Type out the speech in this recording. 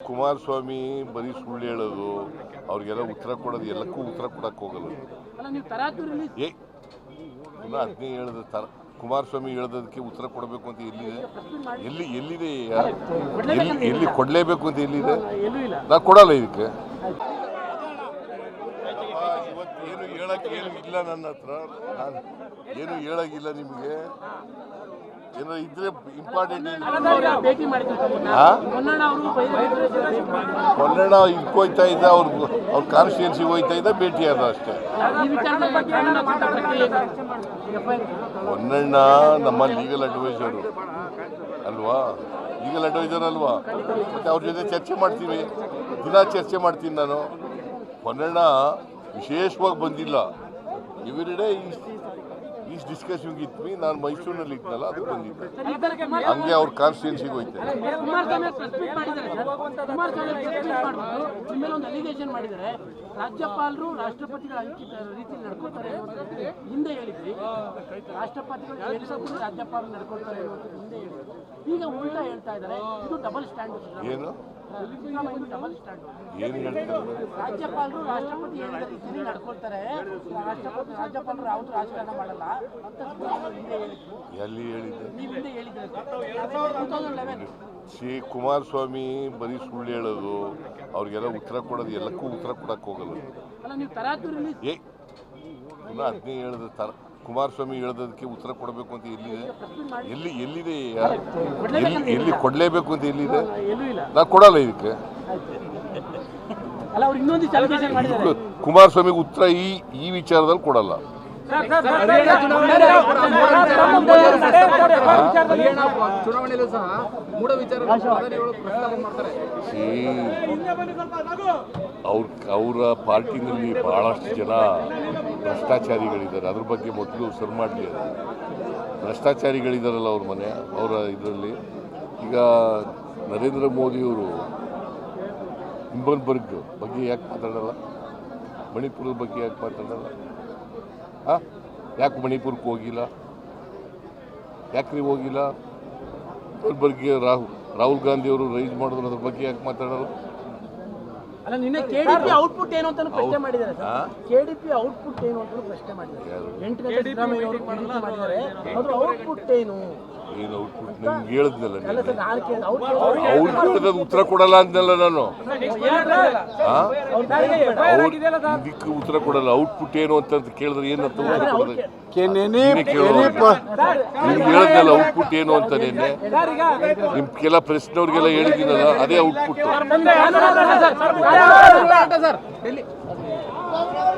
ಕುಮಾರಸ್ವಾಮಿ ಬರೀ ಸುಳ್ಳು ಹೇಳೋದು ಅವ್ರಿಗೆಲ್ಲ ಉತ್ತರ ಕೊಡೋದು ಎಲ್ಲಕ್ಕೂ ಉತ್ತರ ಕೊಡಕ್ಕೆ ಹೋಗಲ್ಲ. ಏ ಪುನಃ ಅದನ್ನೇ ಹೇಳಿದ ತರ ಕುಮಾರಸ್ವಾಮಿ ಹೇಳೋದಕ್ಕೆ ಉತ್ತರ ಕೊಡಬೇಕು ಅಂತ ಎಲ್ಲಿದೆ? ಎಲ್ಲಿ ಎಲ್ಲಿದೆ ಎಲ್ಲಿ ಎಲ್ಲಿ ಕೊಡಲೇಬೇಕು ಅಂತ ಎಲ್ಲಿದೆ? ನಾ ನಾನು ಕೊಡಲ್ಲ ಇದಕ್ಕೆ. ಇವತ್ತೇನು ಹೇಳಕ್ಕೆ ಏನು ಇಲ್ಲ ನನ್ನ ಹತ್ರ. ನಾನು ಏನು ಹೇಳಕ್ಕಿಲ್ಲ ನಿಮಗೆ. ಏನೋ ಇದ್ರೆ ಇಂಪಾರ್ಟೆಂಟ್ ಅವ್ರು ಭೇಟಿ ಮಾಡಿದ್ರು ತಮ್ಮನ್ನ. ಹಾ? ಅವರು ಭೇಟಿ ಮಾಡಿದ್ರು. ಕೊಲ್ಲಣ್ಣ ಇದಕ್ಕೆ ಹೋಯ್ತಾ ಇದ್ದ, ಅವ್ರ ಅವ್ರ ಕಾನ್ಸ್ಟಿಟ್ಯೂನ್ಸಿಗೆ ಹೋಯ್ತಾ ಇದ್ದ, ಭೇಟಿ ಆದ ಅಷ್ಟೇ. ಹೊನ್ನಣ್ಣ ನಮ್ಮ ಲೀಗಲ್ ಅಡ್ವೈಸರು ಅಲ್ವಾ? ಲೀಗಲ್ ಅಡ್ವೈಸರ್ ಅಲ್ವಾ? ಮತ್ತೆ ಅವ್ರ ಜೊತೆ ಚರ್ಚೆ ಮಾಡ್ತೀವಿ. ದಿನ ಚರ್ಚೆ ಮಾಡ್ತೀನಿ ನಾನು. ಹೊನ್ನಣ್ಣ ವಿಶೇಷವಾಗಿ ಬಂದಿಲ್ಲ. ಎವ್ರಿ ಡೇ ಈಸ್ ಇತ್ತು. ಮೀ ನಾನು ಮೈಸೂರಿನಲ್ಲಿ ಇದ್ನಲ್ಲ ಅದಕ್ಕೆ ಬಂದಿದ್ದೆ. ಹಂಗೆ ಅವ್ರ ಕಾನ್ಸ್ಟಿಟ್ಯೂನ್ಸಿಗೆ ಹೋಯ್ತೆ. ರಾಜ್ಯಪಾಲರು ರಾಷ್ಟ್ರಪತಿಗಳ ಅಂಕಿತ ರೀತಿ ನಡ್ಕೋತಾರೆ ಹಿಂದೆ ಹೇಳಿದ್ರಿ. ರಾಷ್ಟ್ರಪತಿಗಳು ರಾಜ್ಯಪಾಲರು ನಡ್ಕೊಳ್ತಾರೆ ಹಿಂದೆ ಹೇಳಿದ್ರು. ಈಗ ಉಲ್ಟಾ ಹೇಳ್ತಾ ಇದ್ದಾರೆ. ಇದು ಡಬಲ್ ಸ್ಟ್ಯಾಂಡರ್ಡ್ ಏನು? ಏನು ಹೇಳ್ತಾರೆ? ರಾಜ್ಯಪಾಲರು ರಾಷ್ಟ್ರಪತಿ ರೀತಿಯಲ್ಲಿ ನಡ್ಕೊಳ್ತಾರೆ. ರಾಷ್ಟ್ರಪತಿ ರಾಜ್ಯಪಾಲರು ಯಾವ್ದು ರಾಜಕಾರಣ ಮಾಡಲ್ಲ. ಅಂತ ಹೇಳಿದ್ರು. ಎಲ್ಲಿ ಹೇಳಿದ್ದೆ? ನೀವು ಹಿಂದೆ ಹೇಳಿದ್ರೆ. ಸಿ ಕುಮಾರಸ್ವಾಮಿ ಬರೀ ಸುಳ್ಳು ಹೇಳೋದು ಅವ್ರಿಗೆಲ್ಲ ಉತ್ತರ ಕೊಡೋದು ಎಲ್ಲಕ್ಕೂ ಉತ್ತರ ಕೊಡಕ್ಕೆ ಹೋಗಲ್ಲ. ಅಲ್ಲ ನೀವು ತರಾತುರಿಲಿ ಏ ಪುನಃ ಅದನ್ನೇ ಹೇಳಿದ ತರ ಕುಮಾರಸ್ವಾಮಿ ಹೇಳೋದಕ್ಕೆ ಉತ್ತರ ಕೊಡಬೇಕು ಅಂತ ಎಲ್ಲಿದೆ? ಎಲ್ಲಿ ಎಲ್ಲಿದೆ ಎಲ್ಲಿ ಎಲ್ಲಿ ಕೊಡಲೇಬೇಕು ಅಂತ ಎಲ್ಲಿದೆ? ನಾನು ಕೊಡಲ್ಲ ಇದಕ್ಕೆ. ಕುಮಾರಸ್ವಾಮಿಗೆ ಉತ್ತರ ಈ ಈ ವಿಚಾರದಲ್ಲಿ ಕೊಡಲ್ಲ. ಚುನಾವಣೆಯಲ್ಲೂ ಸಹ ಮೂಢ ವಿಚಾರ ಮಾಡ್ತಾರೆ ಅವ್ರ ಅವರ ಪಾರ್ಟಿನಲ್ಲಿ ಬಹಳಷ್ಟು ಜನ ಭ್ರಷ್ಟಾಚಾರಿಗಳಿದ್ದಾರೆ ಅದ್ರ ಬಗ್ಗೆ ಮೊದಲು ಸರ್ ಮಾಡಲಿ ಭ್ರಷ್ಟಾಚಾರಿಗಳಿದ್ದಾರಲ್ಲ ಅವ್ರ ಮನೆ ಅವರ ಇದರಲ್ಲಿ ಈಗ ನರೇಂದ್ರ ಮೋದಿಯವರು ಹಿಂಬನ್ಬರ್ಗ್ ಬಗ್ಗೆ ಯಾಕೆ ಮಾತಾಡಲ್ಲ ಮಣಿಪುರದ ಬಗ್ಗೆ ಯಾಕೆ ಮಾತಾಡಲ್ಲ ಹಾಂ ಯಾಕೆ ಮಣಿಪುರಕ್ಕೆ ಹೋಗಿಲ್ಲ? ಯಾಕ್ರಿ ಹೋಗಿಲ್ಲ ಹೋಗಿಲ್ಲ? ಬಗ್ಗೆ ರಾಹುಲ್ ರಾಹುಲ್ ಗಾಂಧಿ ಅವರು ರೈಸ್ ಮಾಡಿದ್ರು ಅದ್ರ ಬಗ್ಗೆ ಯಾಕೆ ಮಾತಾಡೋರು? ಅಲ್ಲ ನಿನ್ನೆ ಕೆಡಿಪಿ ಔಟ್ಪುಟ್ ಏನು ಅಂತ ಪ್ರಶ್ನೆ ಮಾಡಿದ್ದಾರೆ ಕೆಡಿಪಿ ಔಟ್ಪುಟ್ ಏನು ಅಂತ ಪ್ರಶ್ನೆ ಮಾಡಿದ್ದಾರೆ? ಎಂಟು ಗಂಟೆ ಸಿದ್ದರಾಮಯ್ಯ ಅವರು ಮಾಡಿದ್ದಾರೆ. ಅದ್ರ ಔಟ್ಪುಟ್ ಏನು? ಏನು ಔಟ್ಪುಟ್ ನಿಮ್ಗೆ ಹೇಳಿದ್ನಲ್ಲ ಅವ್ರು ಕೇಳಿದ ಉತ್ತರ ಕೊಡಲ್ಲ ಅಂದ್ನಲ್ಲ ನಾನು. ಆ? ಅವ್ರು ಇದಕ್ಕೆ ಉತ್ತರ ಕೊಡಲ್ಲ. ಔಟ್ಪುಟ್ ಏನು ಅಂತ ಕೇಳಿದ್ರೆ ಏನಂತ ಉತ್ತರ ಕೊಡೋದು. ನಿಮ್ಗೆ ಹೇಳಿದ್ನಲ್ಲ ಔಟ್ಪುಟ್ ಏನು ಅಂತ ನಿನ್ನೆ ಕೆಲ ಪ್ರೆಸ್ನವ್ರಿಗೆಲ್ಲ ಹೇಳಿದ್ದೀನಲ್ಲ ಅದೇ ಔಟ್ಪುಟ್